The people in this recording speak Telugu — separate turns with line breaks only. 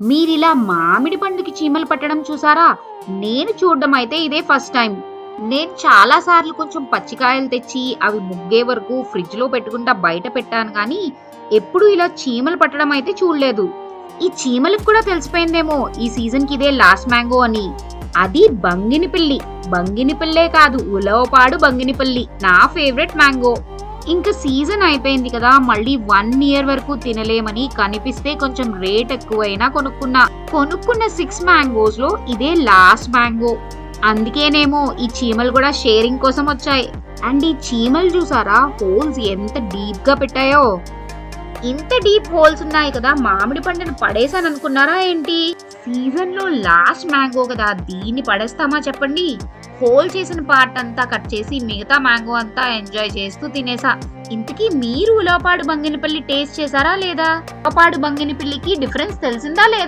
మీరిలా మామిడి పండుకి చీమలు పట్టడం చూసారా? నేను చూడడం అయితే ఇదే ఫస్ట్ టైం. నేను చాలా సార్లు కొంచెం పచ్చికాయలు తెచ్చి అవి ముగ్గే వరకు ఫ్రిడ్జ్లో పెట్టుకుంటా బయట పెట్టాను కానీ ఎప్పుడు ఇలా చీమలు పట్టడం అయితే చూడలేదు. ఈ చీమలకు కూడా తెలిసిపోయిందేమో ఈ సీజన్కి ఇదే లాస్ట్ మ్యాంగో అని. అది భంగినిపిల్లి బంగిని పిల్లే కాదు ఉలవపాడు బంగిని పిల్లి. నా ఫేవరెట్ మ్యాంగో. ఇంకా సీజన్ అయిపోయింది కదా మళ్ళీ వన్ ఇయర్ వరకు తినలేమని కనిపిస్తే కొంచెం రేట్ ఎక్కువైనా కొనుక్కున్నా. కొనుక్కున్న సిక్స్ మ్యాంగోస్లో ఇదే లాస్ట్ మ్యాంగో అందుకేనేమో ఈ చీమలు కూడా షేరింగ్ కోసం వచ్చాయి. అండ్ ఈ చీమలు చూసారా హోల్స్ ఎంత డీప్గా పెట్టాయో. ఇంత డీప్ హోల్స్ ఉన్నాయి కదా మామిడి పండును పడేసాను అనుకున్నారా ఏంటి? సీజన్లో లాస్ట్ మ్యాంగో కదా దీన్ని పడేస్తామా చెప్పండి? హోల్ చేసిన పార్ట్ అంతా కట్ చేసి మిగతా మ్యాంగో అంతా ఎంజాయ్ చేస్తూ తినేసా. ఇంతకీ మీరు ఉలవపాడు బంగినపల్లి టేస్ట్ చేశారా లేదా? ఉలవపాడు బంగినపల్లికి డిఫరెన్స్ తెలిసిందా లేదా?